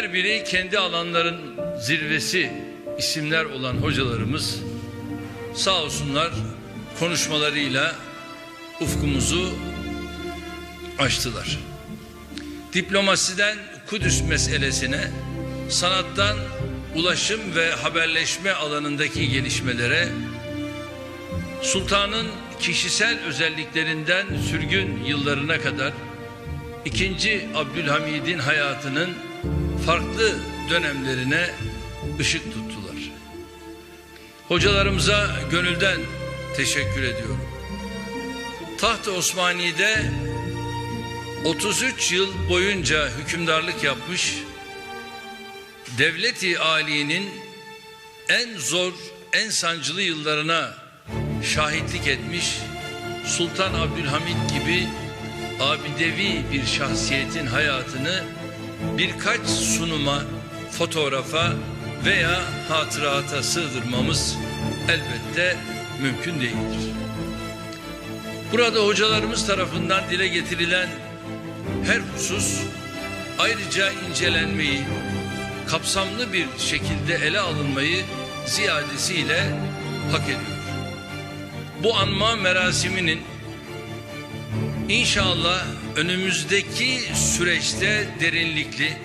Her biri kendi alanların zirvesi isimler olan hocalarımız sağ olsunlar konuşmalarıyla ufkumuzu açtılar. Diplomasiden Kudüs meselesine, sanattan ulaşım ve haberleşme alanındaki gelişmelere, sultanın kişisel özelliklerinden sürgün yıllarına kadar ikinci Abdülhamid'in hayatının farklı dönemlerine ışık tuttular. Hocalarımıza gönülden teşekkür ediyorum. Taht-ı Osmani'de 33 yıl boyunca hükümdarlık yapmış, devleti aliyenin en zor, en sancılı yıllarına şahitlik etmiş Sultan Abdülhamit gibi abidevi bir şahsiyetin hayatını birkaç sunuma, fotoğrafa veya hatırata sığdırmamız elbette mümkün değildir. Burada hocalarımız tarafından dile getirilen her husus ayrıca incelenmeyi, kapsamlı bir şekilde ele alınmayı ziyadesiyle hak ediyor. Bu anma merasiminin inşallah önümüzdeki süreçte derinlikli,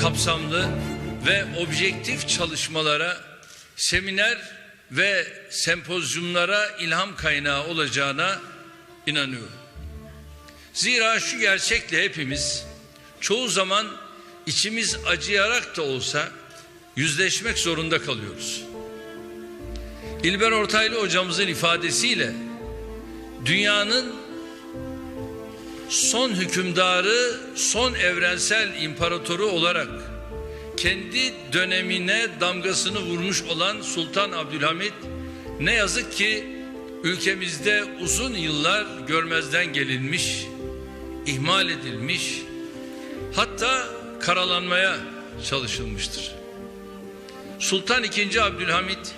kapsamlı ve objektif çalışmalara, seminer ve sempozyumlara ilham kaynağı olacağına inanıyorum. Zira şu gerçekle hepimiz çoğu zaman içimiz acıyarak da olsa yüzleşmek zorunda kalıyoruz. İlber Ortaylı hocamızın ifadesiyle dünyanın son hükümdarı, son evrensel imparatoru olarak kendi dönemine damgasını vurmuş olan Sultan Abdülhamit ne yazık ki ülkemizde uzun yıllar görmezden gelinmiş, ihmal edilmiş, hatta karalanmaya çalışılmıştır. Sultan II. Abdülhamit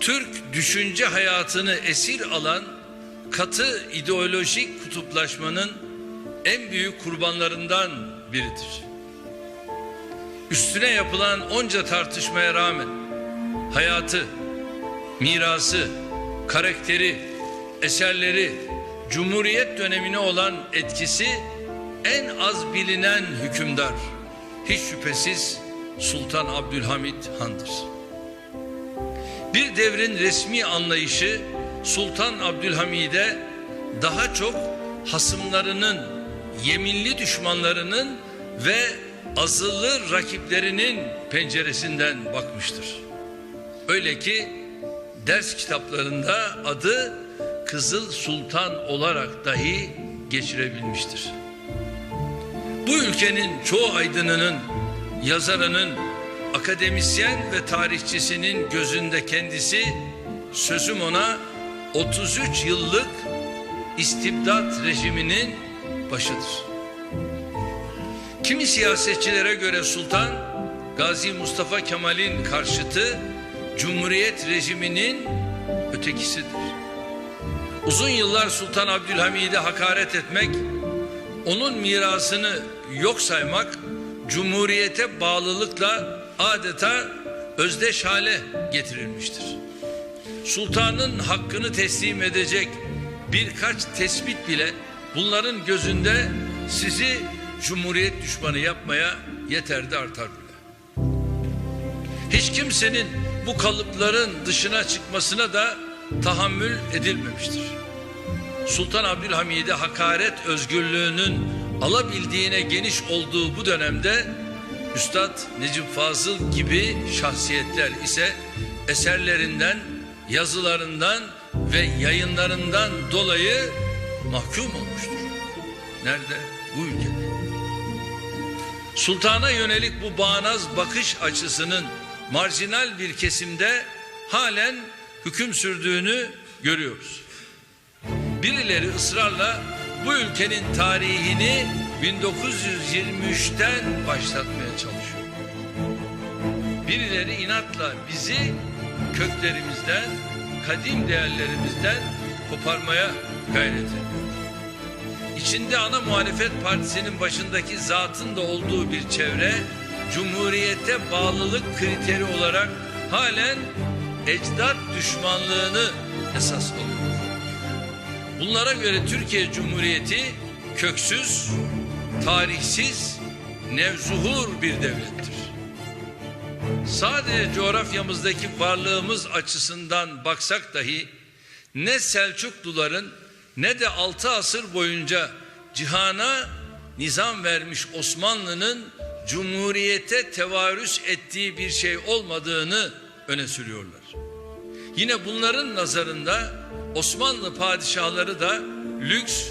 Türk düşünce hayatını esir alan katı ideolojik kutuplaşmanın en büyük kurbanlarından biridir. Üstüne yapılan onca tartışmaya rağmen hayatı, mirası, karakteri, eserleri, Cumhuriyet dönemine olan etkisi en az bilinen hükümdar hiç şüphesiz Sultan Abdülhamit Han'dır. Bir devrin resmi anlayışı Sultan Abdülhamid'e daha çok hasımlarının, yeminli düşmanlarının ve azılı rakiplerinin penceresinden bakmıştır. Öyle ki ders kitaplarında adı Kızıl Sultan olarak dahi geçirebilmiştir. Bu ülkenin çoğu aydınının, yazarının, akademisyen ve tarihçisinin gözünde kendisi sözüm ona 33 yıllık istibdat rejiminin başıdır. Kimi siyasetçilere göre sultan Gazi Mustafa Kemal'in karşıtı Cumhuriyet rejiminin ötekisidir. Uzun yıllar Sultan Abdülhamid'e hakaret etmek, onun mirasını yok saymak, Cumhuriyete bağlılıkla adeta özdeş hale getirilmiştir. Sultanın hakkını teslim edecek birkaç tespit bile bunların gözünde sizi Cumhuriyet düşmanı yapmaya yeter de artar bile. Hiç kimsenin bu kalıpların dışına çıkmasına da tahammül edilmemiştir. Sultan Abdülhamid'e hakaret özgürlüğünün alabildiğine geniş olduğu bu dönemde Üstad Necip Fazıl gibi şahsiyetler ise eserlerinden, yazılarından ve yayınlarından dolayı mahkum olmuştur. Nerede? Bu ülkede. Sultana yönelik bu bağnaz bakış açısının marjinal bir kesimde halen hüküm sürdüğünü görüyoruz. Birileri ısrarla bu ülkenin tarihini 1923'ten başlatmaya çalışıyor. Birileri inatla bizi köklerimizden, kadim değerlerimizden koparmaya gayret ediyor. İçinde ana muhalefet partisinin başındaki zatın da olduğu bir çevre Cumhuriyete bağlılık kriteri olarak halen ecdat düşmanlığını esas alıyor. Bunlara göre Türkiye Cumhuriyeti köksüz, tarihsiz, nevzuhur bir devlettir. Sadece coğrafyamızdaki varlığımız açısından baksak dahi ne Selçukluların ne de altı asır boyunca cihana nizam vermiş Osmanlı'nın cumhuriyete tevarüs ettiği bir şey olmadığını öne sürüyorlar. Yine bunların nazarında Osmanlı padişahları da lüks,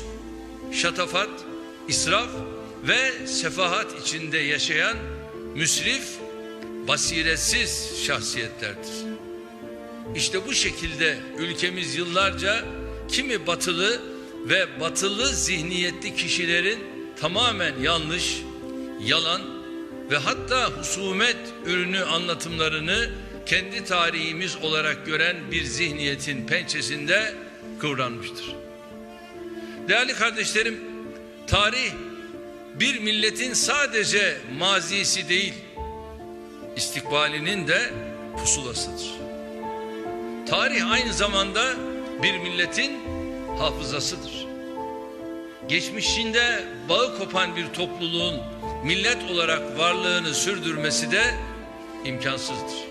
şatafat, israf ve sefahat içinde yaşayan müsrif, basiretsiz şahsiyetlerdir. İşte bu şekilde ülkemiz yıllarca kimi batılı ve batılı zihniyetli kişilerin tamamen yanlış, yalan ve hatta husumet ürünü anlatımlarını kendi tarihimiz olarak gören bir zihniyetin pençesinde kıvranmıştır. Değerli kardeşlerim, tarih bir milletin sadece mazisi değil, istikbalinin de pusulasıdır. Tarih aynı zamanda bir milletin hafızasıdır. Geçmişinde bağı kopan bir topluluğun millet olarak varlığını sürdürmesi de imkansızdır.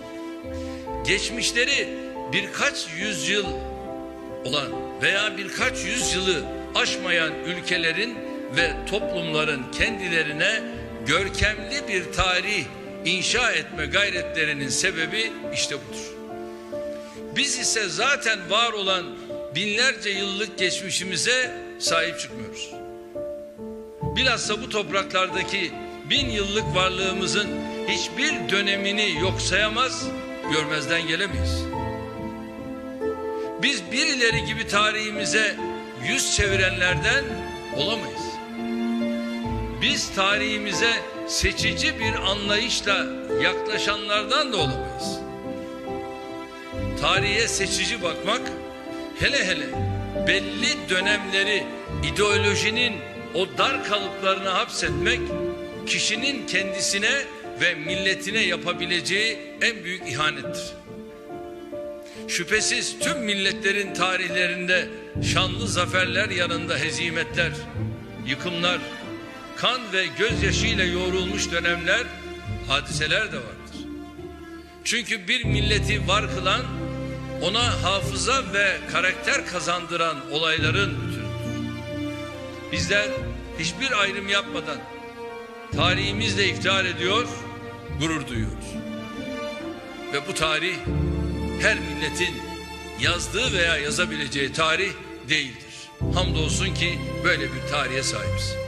Geçmişleri birkaç yüzyıl olan veya birkaç yüzyılı aşmayan ülkelerin ve toplumların kendilerine görkemli bir tarih inşa etme gayretlerinin sebebi işte budur. Biz ise zaten var olan binlerce yıllık geçmişimize sahip çıkmıyoruz. Bilhassa bu topraklardaki bin yıllık varlığımızın hiçbir dönemini yok sayamaz, görmezden gelemeyiz. Biz birileri gibi tarihimize yüz çevirenlerden olamayız. Biz tarihimize seçici bir anlayışla yaklaşanlardan da olamayız. Tarihe seçici bakmak, hele hele belli dönemleri ideolojinin o dar kalıplarına hapsetmek, kişinin kendisine ve milletine yapabileceği en büyük ihanettir. Şüphesiz tüm milletlerin tarihlerinde şanlı zaferler yanında hezimetler, yıkımlar, kan ve gözyaşıyla yoğrulmuş dönemler, hadiseler de vardır. Çünkü bir milleti var kılan, ona hafıza ve karakter kazandıran olayların bütünüdür. Bizler hiçbir ayrım yapmadan tarihimizle iftihar ediyor, gurur duyuyoruz. Ve bu tarih her milletin yazdığı veya yazabileceği tarih değildir. Hamdolsun ki böyle bir tarihe sahibiz.